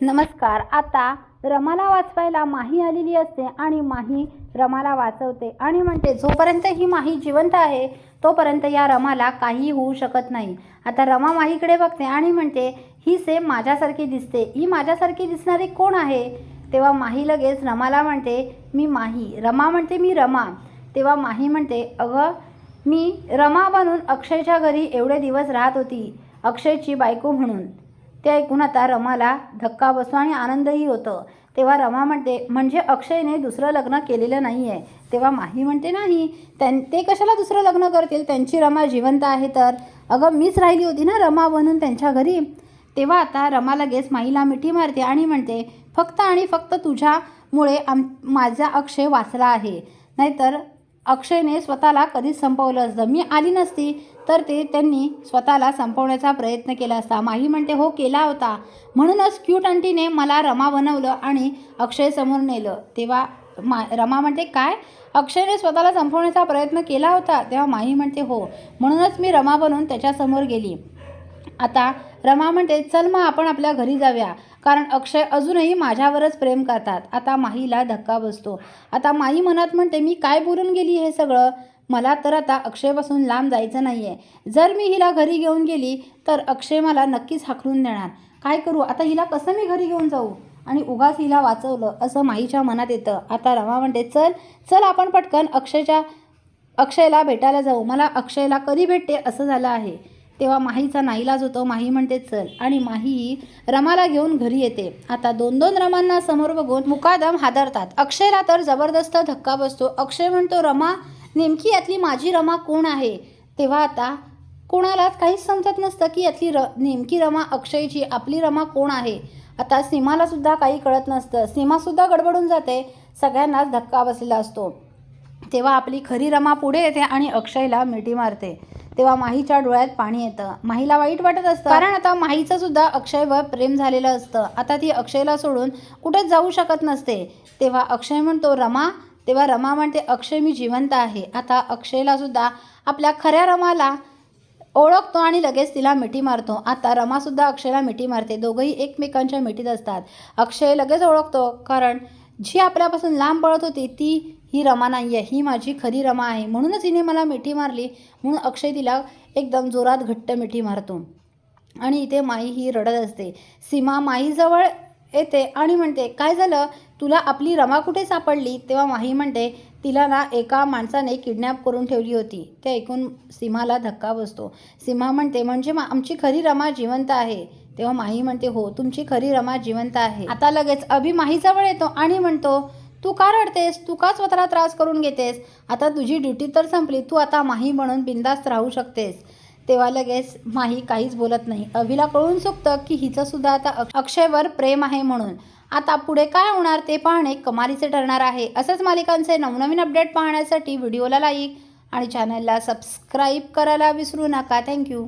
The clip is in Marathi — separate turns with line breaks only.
नमस्कार आता रमाला वाचवायला माही आलेली असते आणि माही रमाला वाचवते. आणि म्हणते जोपर्यंत ही माही जिवंत आहे तोपर्यंत या रमाला काही होऊ शकत नाही. आता रमा माहीकडे बघते आणि म्हणते ही सेम माझ्यासारखी दिसते. ही माझ्यासारखी दिसणारी कोण आहे? तेव्हा माही लगेच रमाला म्हणते मी माही. रमा म्हणते मी रमा. तेव्हा माही म्हणते अगं मी रमा बनून अक्षयच्या घरी एवढे दिवस राहत होती अक्षयची बायको म्हणून. ते ऐकून आता रमाला धक्का बसतो आणि आनंदही होतो. तेव्हा रमा म्हणते म्हणजे अक्षयने दुसरं लग्न केलेलं नाही आहे तेव्हा माही म्हणते नाही. त्यां ते कशाला दुसरं लग्न करतील? त्यांची रमा जिवंत आहे तर. अगं मीच राहिली होती ना रमा बनून त्यांच्या घरी. तेव्हा आता रमा लगेच माहीला मिठी मारते आणि म्हणते फक्त आणि फक्त तुझ्यामुळे आम माझा अक्षय वाचला आहे. नाहीतर अक्षयने स्वतःला कधीच संपवलं असतं. मी आली नसती तर ते त्यांनी स्वतःला संपवण्याचा प्रयत्न केला असता. माही म्हणते हो केला होता. म्हणूनच क्यूट आंटीने मला रमा बनवलं आणि अक्षय समोर नेलं. तेव्हा मा रमा म्हणते काय? अक्षयने स्वतःला संपवण्याचा प्रयत्न केला होता? तेव्हा माही म्हणते हो. म्हणूनच मी रमा बनवून त्याच्यासमोर गेली. आता रमा म्हणते चल मग आपण आपल्या घरी जाऊया. कारण अक्षय अजूनही माझ्यावरच प्रेम करतात. आता माहीला धक्का बसतो. आता माई मनात म्हणते मी काय बोलून गेली हे सगळं? मला तर आता अक्षयपासून लांब जायचं नाही आहे जर मी हिला घरी घेऊन गेली तर अक्षय मला नक्कीच हाकलून देणार. काय करू? आता हिला कसं मी घरी घेऊन जाऊ? आणि उगाच हिला वाचवलं असं माईच्या मनात येतं. आता रमा म्हणते चल चल आपण पटकन अक्षयच्या अक्षयला भेटायला जाऊ. मला अक्षयला कधी भेटते असं झालं आहे. तेव्हा माहीचा नाईलाज होतो माही म्हणते चल. आणि माही रमाला घेऊन घरी येते. आता दोन दोन रमांना समोर बघून मुकादम हादरतात. अक्षयला तर जबरदस्त धक्का बसतो. अक्षय म्हणतो रमा नेमकी यातली माझी रमा कोण आहे? तेव्हा आता कोणालाच काहीच समजत नसतं की यातली र नेमकी रमा अक्षयची आपली रमा कोण आहे. आता सीमाला सुद्धा काही कळत नसतं. सीमासुद्धा गडबडून जाते. सगळ्यांनाच धक्का बसलेला असतो. तेव्हा आपली खरी रमा पुढे येते आणि अक्षयला मिठी मारते. तेव्हा माहीच्या डोळ्यात पाणी येतं. माहीला वाईट वाटत असतं. कारण आता माहीचं सुद्धा अक्षयवर प्रेम झालेलं असतं. आता ती अक्षयला सोडून कुठेच जाऊ शकत नसते. तेव्हा अक्षय म्हणतो रमा. तेव्हा रमा म्हणते अक्षय मी जिवंत आहे. आता अक्षयला सुद्धा आपल्या खऱ्या रमाला ओळखतो आणि लगेच तिला मिठी मारतो. आता रमासुद्धा अक्षयला मिठी मारते. दोघंही एकमेकांच्या मिठीत असतात. अक्षय लगेच ओळखतो कारण जी आपल्यापासून लांब पळत होती ती ही रमा नाही आहे ही माझी खरी रमा आहे. म्हणूनच हिने मला मिठी मारली. म्हणून अक्षय तिला एकदम जोरात घट्ट मिठी मारतो. आणि इथे माई ही रडत असते. सीमा माईजवळ येते आणि म्हणते काय झालं? तुला आपली रमा कुठे सापडली? तेव्हा माही म्हणते तिला ना एका माणसाने किडनॅप करून ठेवली होती. ते ऐकून सीमाला धक्का बसतो. सीमा म्हणते म्हणजे मा आमची खरी रमा जिवंत आहे. तेव्हा माही म्हणते हो तुमची खरी रमा जिवंत आहे. आता लगेच अभि माहीजवळ येतो आणि म्हणतो तू का रडतेस? तू का स्वतःला त्रास करून घेतेस? आता तुझी ड्युटी तर संपली तू आता माही म्हणून बिंदास्त राहू शकतेस. तेव्हा लगेच माही काहीच बोलत नाही. अभिला कळून चुकतं की हिचं सुद्धा आता अक्षयवर प्रेम आहे म्हणून. आता पुढे काय होणार ते पाहणे कमालीचे ठरणार आहे. असेच मालिकांचे नवनवीन अपडेट पाहण्यासाठी व्हिडिओला लाईक आणि चॅनलला सबस्क्राईब करायला विसरू नका. थँक्यू